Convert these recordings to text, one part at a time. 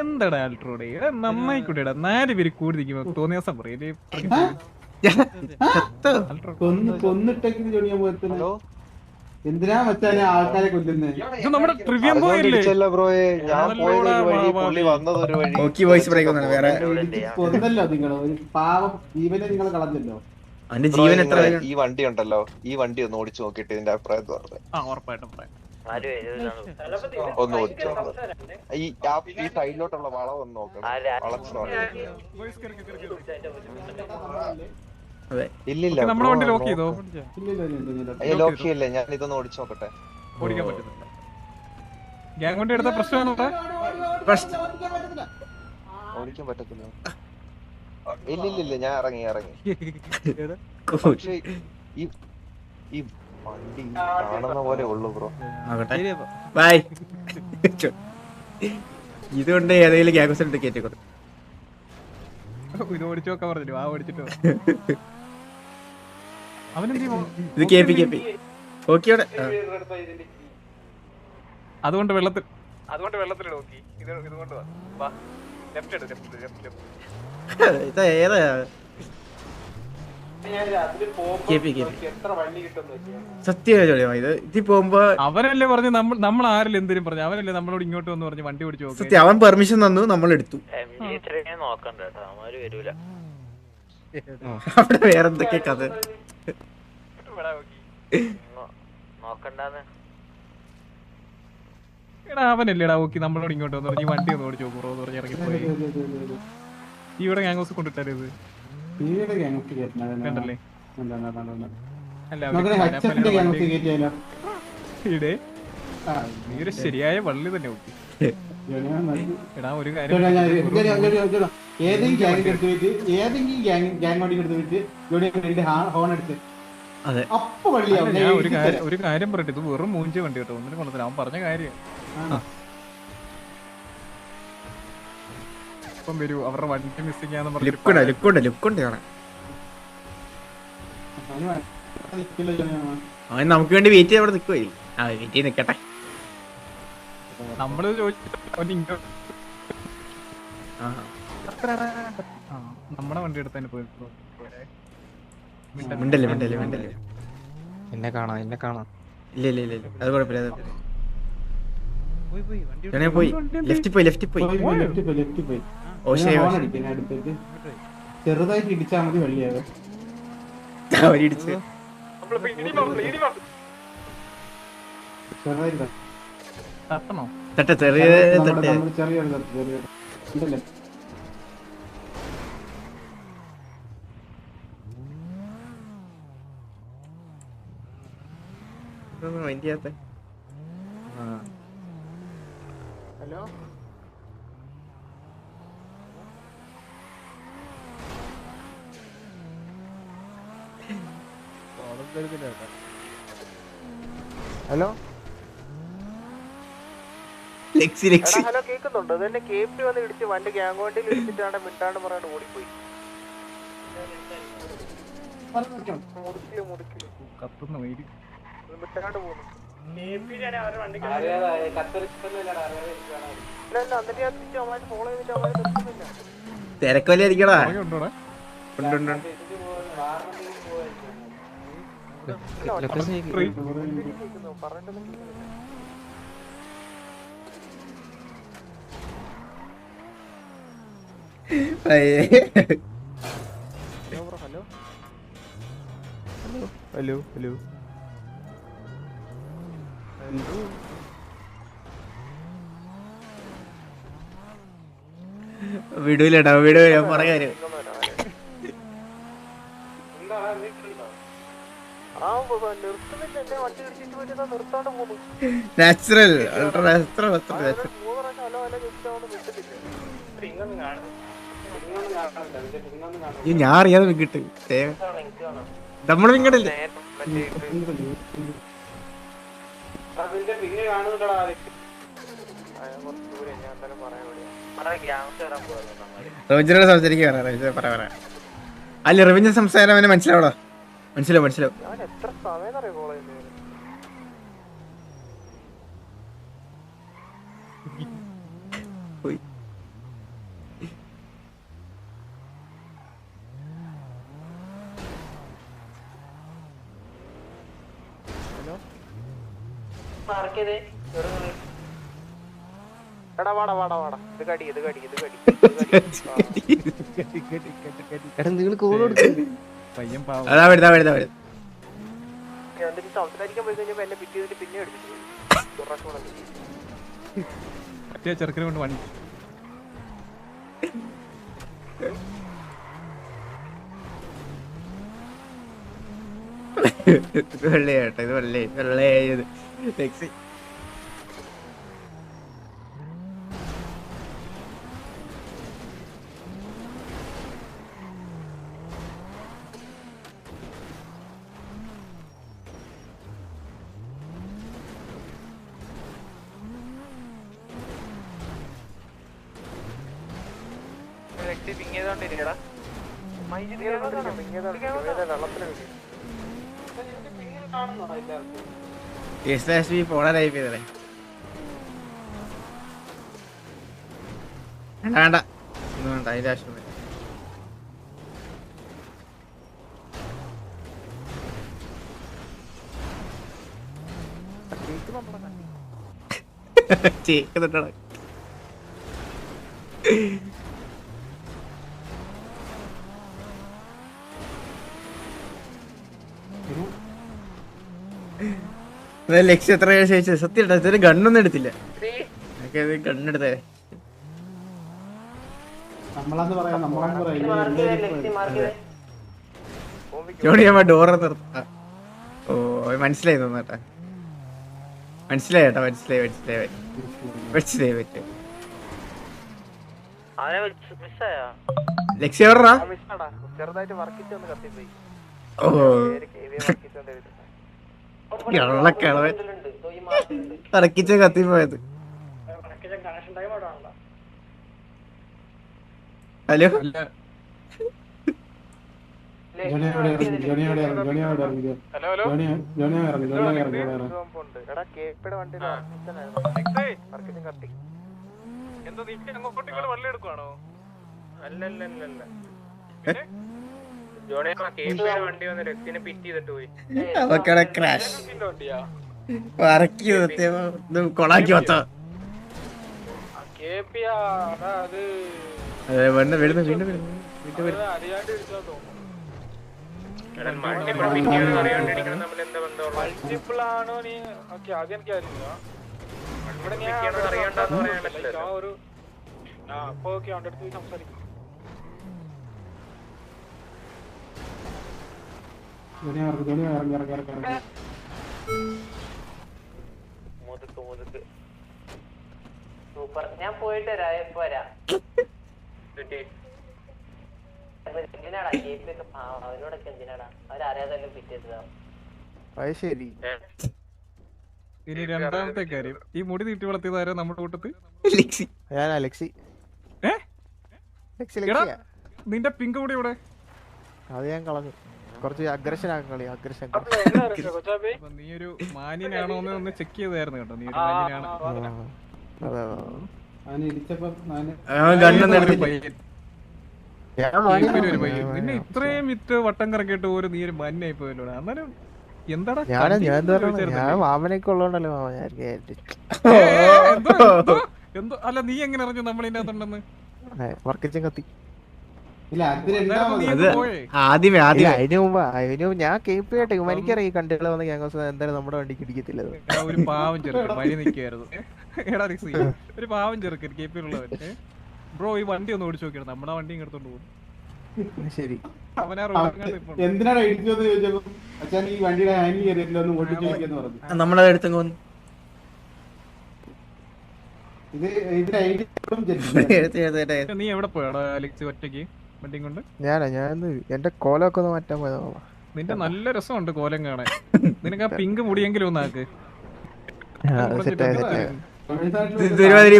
എന്താടാ ആൾട്രോടെ നന്നായി കൂടിയടാ നാല് പേര് കൂടി നിൽക്കുമ്പോ തോന്നിയ ദിവസം പറയും. എന്തിനാ മച്ചാനെ ആൾക്കാരെ നിങ്ങൾ. ഒരു പാവം ജീവനെ നിങ്ങൾ കളഞ്ഞല്ലോ. അവന്റെ ജീവൻ എത്ര ഈ വണ്ടി ഉണ്ടല്ലോ. ഈ വണ്ടി ഒന്ന് ഓടിച്ചു നോക്കിട്ട് ഇതിന്റെ അഭിപ്രായം പറഞ്ഞു. ആ ഉറപ്പായിട്ടും പറയാം. ഒന്ന് ഓടിച്ചു ഈ ഈ സൈഡിലോട്ടുള്ള വളവ് ഒന്ന് നോക്കണം വളച്ചു നോക്കണം അതെ. ഇല്ലില്ല നമ്മുടെ വണ്ടി ലോക്ക് ചെയ്തോ. അയ്യോ ലോക്ക് ചെയ്യല്ലേ? ഞാൻ ഇതൊന്ന് ഓടിച്ചു നോക്കട്ടെ. ഓടിക്കാൻ പറ്റുന്നില്ല ഗ്യാങ് വണ്ടി എടുത്ത പ്രശ്നമാണ് ഓടിക്കാൻ പറ്റത്തില്ല. ഇല്ലില്ലില്ല ഞാൻ ഇറങ്ങി ഇറങ്ങി. പക്ഷേ ഈ ഈ വണ്ടി കാണുന്ന പോലെ ഉള്ളു ബ്രോ. ബൈ. ഇതുകൊണ്ട് ഏതെങ്കിലും ഗ്യാങ് ഉണ്ട് കയറ്റി കൊടുത്തു ഇത് ഓടിച്ചു നോക്കാൻ പറഞ്ഞു ആ ഓടിച്ചിട്ട് വാ. ഇത് കെ പി കെ പി ഓക്കിയോടെ. അതുകൊണ്ട് വെള്ളത്തിൽ. അതുകൊണ്ട് വെള്ളത്തിൽ നോക്കി ഇത് ഇതുകൊണ്ട് വാ. ലെഫ്റ്റ് എടു ലെഫ്റ്റ് ലെഫ്റ്റ് ലെഫ്റ്റ് ഇത് ഏതാ? കെ പി കെ പി സത്യം ജോളിയാ ഇത് ഇതിൽ പോകുമ്പോ അവരല്ലേ പറഞ്ഞു നമ്മൾ നമ്മൾ ആരല്ലേ എന്തിനും പറഞ്ഞു? അവരല്ലേ നമ്മളോട് ഇങ്ങോട്ട് വന്ന് പറഞ്ഞു വണ്ടി പിടിച്ചു സത്യം അവൻ പെർമിഷൻ തന്നു നമ്മൾ എടുത്തു. അവിടെ വേറെന്തൊക്കെ കഥ? എടാ അവനല്ലേടാ ഓക്കെ നമ്മളോട് ഇങ്ങോട്ട് വന്ന് പറഞ്ഞു "ഈ വണ്ടി ഒന്ന് ഓടിച്ചു നോക്കൂ എന്ന് പറഞ്ഞ് ഇറങ്ങി പോയി ഈ ഇവിടെ ഞാൻ കൊണ്ടിട്ടാലേ ഇത്? നീ ഒരു ശരിയായ വള്ളി തന്നെ എടാ ഒരു കാര്യം. ഏതെങ്കിലും ഗ്യാങ് എടുത്ത് വെച്ച് ഏതെങ്കിലും ഗ്യാങ് ഗ്യാങ് വണ്ടി എടുത്ത് വെച്ച് ഹോൺ അടിച്ച്. അപ്പൊ വള്ളിയാവും ഒരു കാര്യം ഒരു കാര്യം പറയട്ടെ. ഇത് വെറും മൂഞ്ച വണ്ടി കേട്ടോ. ഒന്നിനും കൊള്ളത്തില്ല. അവൻ പറഞ്ഞ കാര്യം. ഇപ്പം വരൂ. അവരുടെ വണ്ടി മിസ്സിംഗ് ചെയ്യാന്ന് ലുക്കുണ്ട് ലുക്കുണ്ട് ലുക്കുണ്ട് ജോണിയാ. അവൻ നമുക്ക് വേണ്ടി വെയിറ്റ് ചെയ്ത് അവിടെ നിൽക്കുവായി ആ വെയിറ്റ് ചെയ്ത് നിക്കട്ടെ. നമ്മൾ ചോദിച്ചിട്ട് നമ്മുടെ വണ്ടി എടുത്തന്നെ പോയി. മിണ്ടല്ലേ മിണ്ടല്ലേ മിണ്ടല്ലേ? എന്നെ കാണാം എന്നെ കാണാം. ഇല്ല ഇല്ല ഇല്ല. അത് കുഴപ്പമില്ല അത് കുഴപ്പമില്ല. പോയി ലെഫ്റ്റിൽ പോയി. ലെഫ്റ്റിൽ പോയി പോയി, പോയി, ലെഫ്റ്റിൽ പോയി, ലെഫ്റ്റിൽ പോയി. ഓ ശരി ചെറുതായിട്ട് ഇടിച്ചാൽ മതി വള്ളിയാവും അവരിടിച്ച് തട്ട. ചെറിയ തട്ട്. നമ്മുടെ ഹലോ? Lexi Lexi. ഹലോ കേൾക്കുന്നുണ്ടോ ഇതെന്നെ കെ പി വന്ന് ഇടിച്ച് വണ്ടി ഗ്യാങ് വണ്ടിയിൽ ഇടിച്ചിട്ടാണ് മിണ്ടാണ്ട് പറയാണ്ട് ഓടിപ്പോയി. കത്തുന്ന മിണ്ടാണ്ട് പോകുന്നു എന്നിട്ട് ഞാൻ ഹലോ ഹലോ ഹലോ വിടൂലടാ വിടൂല ഞാൻ പറയാ ആ വ- നിർത്തുന്നില്ല എന്നെ വണ്ടി ഇടിച്ചിട്ട് പോയിട്ട് ഇതാ നിർത്താണ്ട് പോകുന്നു നാച്ചുറൽ അൾട്രാ ഞാൻ അറിയാതെ കിട്ട് നമ്മൾ വിങ്ങടല്ലേ സംസാരിക്കുക റോജന പറ അല്ല റവീന്ദ്ര സംസാരം അവനെ മനസ്സിലാവടാ മനസ്സിലാവും മനസ്സിലാവും. എടാ വാടാ വാടാ വാടാ. ഇത് കടി ഇത് കടി ഇത് കടി ഇത് കടി. ആ. എടാ നിങ്ങൾ കോൾ കൊടുത്തു അതാ വരുതാ വരുതാ വരുതാ എന്നിട്ട് സംസാരിക്കാൻ പോയി കഴിഞ്ഞപ്പോ എന്നെ പിറ്റി ചെയ്തിട്ട് പിന്നെ അടിച്ചു ചെറുക്കിനെ കൊണ്ട് വണ്ടി ഇത് വെള്ളയാട്ടോ ഇത് വെള്ളേ വെള്ളയത് ടെക്സി ടൈപ്പ് ചെയ്തേ വേണ്ട വേണ്ട. അതിന്റെ ആവശ്യം ചേക്കുന്നുണ്ടോ ലക്ഷ്യം എത്ര ചോദിച്ചത് സത്യം ഇതൊരു ഗണ്ണൊന്നും എടുത്തില്ല. എനിക്ക് ഗണ്ണെടുത്തേ. നമ്മളന്ന് പറയാം നമ്മളന്ന് പറയാം ജോണി അമ്മ ഡോർ നിർത്താം ഓ മനസ്സിലായി തോന്നട്ടാ മനസ്സിലായി കേട്ടോ മനസ്സിലായി മനസ്സിലായി മനസ്സിലായി പറ്റും ലക്ഷ്യം ഓ. കള്ളക്കിളവൻ. തറക്കിച്ച കത്തിപ്പോയത് ഹലോ? എന്താ നീ അങ്ങോട്ടും വെള്ളം എടുക്കുവാണോ അവക്കടെ ക്രാഷ് ഇത് കൊളാക്കി വത്തോ വീണ്ടും വീണ്ടും വീണ്ടും വീണ്ടും മൾട്ടിപ്പിൾ ആണോ നീ? ഓക്കെ അത് എനിക്ക് അറിയില്ല ഇവിടെ ഞാൻ ആ ഒരു ആ അപ്പൊ ഓക്കെ അവന്റെ അടുത്ത് സംസാരിക്കും ജോണി ഇറങ്ങി ജോണി ഇറങ്ങി ഇറങ്ങി ഇറങ്ങി ഇറങ്ങി മുതുക്ക് മുതുക്ക് സൂപ്പർ. ഞാൻ പോയിട്ട് പോരാ എന്തിനാടാ? അവനോടൊക്കെ എന്തിനാടാ? അവരറിയാതെ പിറ്റേതാ അത് ശരി. ഇനി രണ്ടാമത്തെ കാര്യം ഈ മുടി നീട്ടി വളർത്തിയതാരോ നമ്മുടെ കൂട്ടത്ത് അലക്സി. നിന്റെ പിങ്ക് മുടി ഇവിടെ അത് ഞാൻ കളഞ്ഞു. കുറച്ച് അഗ്രഷൻ ആക്കാൻ കളി അഗ്രഷൻ നീ ഒരു മാന്യനാണോ എന്ന് ഒന്ന് ചെക്ക് ചെയ്തായിരുന്നു കേട്ടോ നീ ഒരു മാന്യനാണ്. ഇത്രയും വിറ്റ് വട്ടം കറക്കിയിട്ട് ഒരു നീ ഒരു മാന്യായി പോയല്ലോ. അന്നേരം എന്താടാ ഞാൻ ഞാൻ എന്താ ഞാൻ മാമനൊക്കെ ഉള്ളതുകൊണ്ടല്ലോ മാമ ഞാൻ വിചാരിച്ചു. എന്തോ, അല്ല നീ എങ്ങനെ അറിഞ്ഞു നമ്മളിന്റെ വർക്കിച്ചും കത്തി. ആദ്യമേ ആദ്യമേ. അതിന് മുമ്പ് അതിനു മുമ്പ് ഞാൻ കേപ്പ് കേട്ടെ എനിക്കറിയാം ഈ കണ്ടുകൾ വന്ന ഗ്യാങ്സ് എന്തായാലും നമ്മുടെ വണ്ടിക്ക് ഇടിക്കത്തില്ല. ഒരു പാവം ചെറുക്കൻ വഴി നിൽക്കുകയായിരുന്നു എടാ റിക്സി ഒരു പാവം ചെറുക്കൻ ബ്രോ ഈ വണ്ടി ഒന്ന് ഓടിച്ചു നോക്കിയാണ് നമ്മുടെ വണ്ടി ഇങ്ങ് എടുത്തോണ്ട് പോകും. ശരി. എന്തിനാണ് ഇടിച്ചതെന്ന് ചോദിച്ചപ്പോൾ അച്ഛൻ ഈ വണ്ടിയുടെ ഹാൻഡിൽ കയറിയിട്ടില്ല ഒന്ന് ഓടിച്ചു നോക്കിയെന്ന് പറഞ്ഞു. നമ്മളത് എടുത്തു നീ എവിടെ പോയാടാ അലക്സ് ഒറ്റയ്ക്ക്? വണ്ടിയും കൊണ്ട്? ഞാനാ ഞാൻ എന്റെ കോലൊക്കെ ഒന്ന് മാറ്റാൻ പോയതാ നിന്റെ നല്ല രസമുണ്ട് കോലം കാണാൻ. നിനക്ക് ആ പിങ്ക് മുടിയെങ്കിലും ഒന്നാക്ക് ഇതൊരുമാതിരി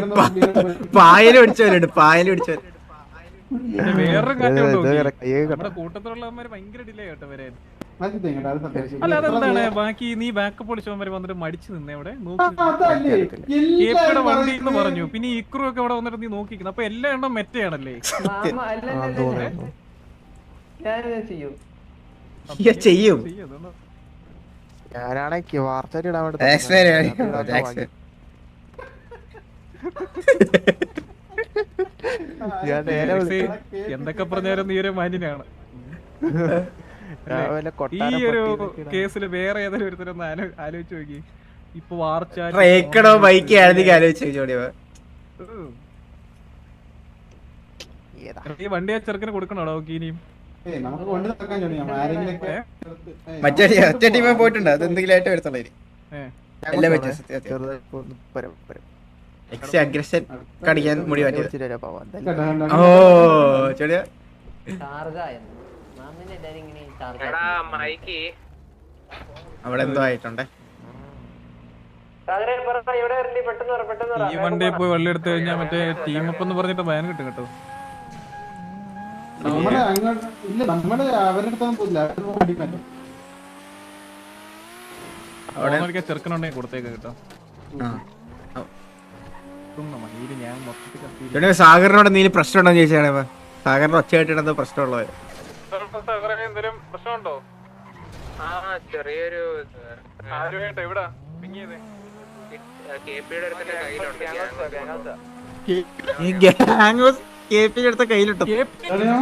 പായൽ പിടിച്ചവരുണ്ട് പായൽ പിടിച്ചവർ വേറൊരു കാര്യം കൂട്ടത്തിലുള്ളവന്മാര് ഭയങ്കര ഡിലേ കേട്ടോ വരാൻ അല്ല അതെന്താണ്? ബാക്കി നീ ബാക്കപ്പ് പൊളിച്ചവന്മാര് വന്നിട്ട് മടിച്ചു നിന്നെ അവിടെ? നോക്കി. ആ, അതല്ലേ കേപ്പിയുടെ എല്ലാരും വണ്ടി എന്ന് പറഞ്ഞു. പിന്നെ ഇക്രു ഒക്കെ അവിടെ വന്നിട്ട് നീ നോക്കിക്കുന്നു അപ്പൊ എല്ലാ എണ്ണം മെറ്റയാണല്ലേ? ചെയ്യും. ഞാനാണെങ്കിൽ വാർത്ത ഇടാൻ വേണ്ടി. ഞാൻ നേരെ എന്തൊക്കെ പറഞ്ഞാലും നീ ഒരു മാന്യനാണ്. ഈ ഒരു കേസിൽ വേറെ ഏതെങ്കിലും ഒരുത്തരൊന്ന് ആലോ ആലോചിച്ച് നോക്കി. ഇപ്പൊ വാർച്ച ട്രേക്കണോ ബൈക്ക് ആലോചിച്ചു? ഈ വണ്ടി ആ ചെറുക്കിന് കൊടുക്കണോ ഇനിയും ഏയ് നമുക്ക് കൊണ്ട് നടക്കാൻ ചോദിക്കാം. ആരെങ്കിലൊക്കെ മറ്റേ ഒറ്റ ടീമേ പോയിട്ടുണ്ട്? അത് എന്തെങ്കിലും ആയിട്ട്. എക്സ് അഗ്രഷൻ കടിക്കാൻ മുടി ഓ? ചോടിയ. അവിടെ എന്തോ ആയിട്ടുണ്ടേ. ഈ വണ്ടി പോയി വെള്ളം എടുത്തു കഴിഞ്ഞാൽ മറ്റേ ടീം അപ്പ് എന്ന് പറഞ്ഞിട്ട് ബാൻ കിട്ടും കേട്ടോ. നമ്മൾ അങ്ങോട്ട് ഇല്ല നമ്മൾ അവരുടെ അടുത്തൊന്നും പോയില്ല. അവരുടെ വണ്ടി മാറ്റും അവിടെ അവിടെ ചെറുക്കനുണ്ടെങ്കിൽ കൊടുത്തേക്ക് കേട്ടോ. സാഗറിനോട് എന്തെങ്കിലും പ്രശ്നം ഉണ്ടോ ചോദിച്ചാണ് സാഗറിന് ഒച്ചയായിട്ട് എന്തോ പ്രശ്നമുള്ളത്. എന്തെങ്കിലും പ്രശ്നമുണ്ടോ? ആ ചെറിയൊരു ആരുമായിട്ട് എവിടാ? പിങ്ങിയത്. കേപ്പിയുടെ അടുത്തിന്റെ കയ്യിലുണ്ട്. ഈ ഗ്യാങ് കെ പി എടുത്ത കയ്യിലിട്ടു? എടാ,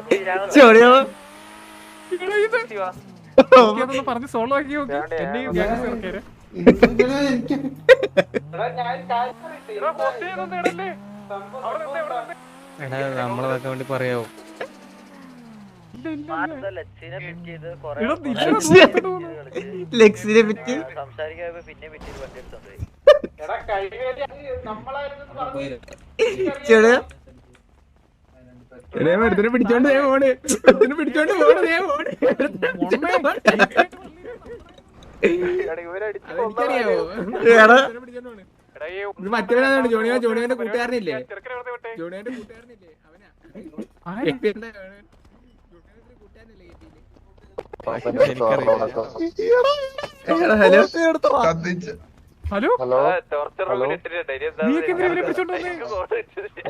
പറഞ്ഞ് സോളോ ആക്കി നോക്കി. എന്നെയും നമ്മളതൊക്കെ വേണ്ടി പറയാവോ? എടാ, പറ്റി സംസാരിക്കാൻ പിന്നെ ലെക്സിനെ പറ്റി ചോടിയോ പിടിച്ചോണ്ട് ഞാൻ ഒരുത്തനെ പിടിച്ചോണ്ട് പോണ് ഞാൻ പോണ് എടാ മറ്റവനാണ് ജോണിയോ ജോണിയോന്റെ കൂട്ടുകാരനില്ലേ? ജോണിയോന്റെ കൂട്ടുകാരനില്ലേ? അവനാ. ഹലോ. ഹലോ? ഹലോ?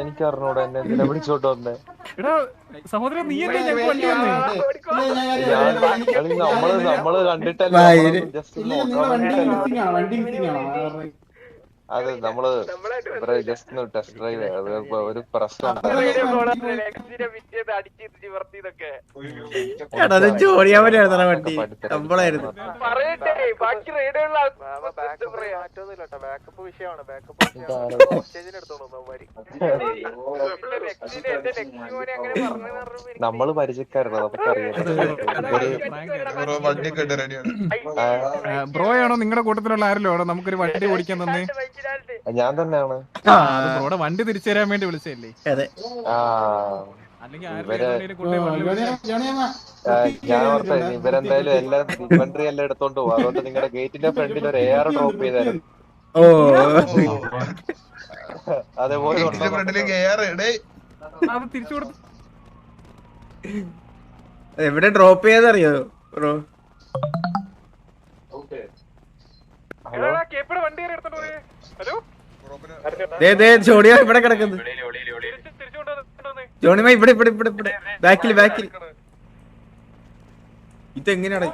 എനിക്ക് അറിഞ്ഞൂടാ എന്നെ എന്തിനാ പിടിച്ചോട്ട് വന്നേ? എടാ സഹോദരൻ നീ അല്ലേ ഞങ്ങൾക്ക് വണ്ടി വന്നേ? നമ്മൾ നമ്മൾ കണ്ടിട്ടല്ല. ജസ്റ്റ് അത് നമ്മൾ ജസ്റ്റ് ടെസ്റ്റ് ഡ്രൈവ് ഒരു പ്രശ്നം. നമ്മൾ പരിചയക്കാരുന്നു നമുക്ക് അറിയാം ബ്രോയാണോ നിങ്ങളുടെ കൂട്ടത്തിലുള്ള ആരല്ലോ? ആണോ നമുക്കൊരു വണ്ടി ഓടിക്കാൻ തന്നെ. ഞാൻ തന്നെയാണ്. അത് ബ്രോയുടെ വണ്ടി തിരിച്ചു തരാൻ വേണ്ടി വിളിച്ചല്ലേ അതെ. ഞാൻ ഓർത്ത ഇവരെന്തായാലും എല്ലാം ഇൻവെന്ററി എല്ലാം എടുത്തോണ്ട് പോകും അതുകൊണ്ട് നിങ്ങളുടെ ഗേറ്റിന്റെ ഫ്രണ്ടിൽ ഒരു എയർ ഡ്രോപ്പ് ചെയ്തായിരുന്നു ഓ. അതേപോലെ ഉണ്ടോ? അത് തിരിച്ചു കൊടുത്തു. എവിടെ ഡ്രോപ്പ് ചെയ്തറിയോ ബ്രോ ഹലോ കേപ്പിടെ വണ്ടി കയറി എടുത്തോണ്ട് പോയി ഹലോ ദേ ദേ ജോണിയോ ഇവിടെ കിടക്കുന്നു ജോണിമ ഇവിടെ ഇവിടെ ഇവിടെ ഇവിടെ. ബാക്കിൽ ബാക്കിൽ ഇതെങ്ങനെയാണ്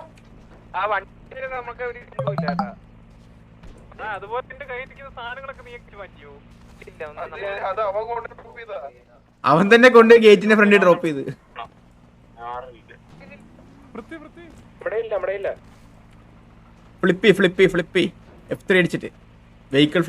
അവൻ തന്നെ കൊണ്ട് ഗേറ്റിന്റെ ഫ്രണ്ടിൽ ഡ്രോപ്പ് ചെയ്ത്. ഫ്ലിപ്പി ഫ്ലിപ്പി ഫ്ലിപ്പി. എഫ് ത്രീ അടിച്ചിട്ട്. Vehicle flip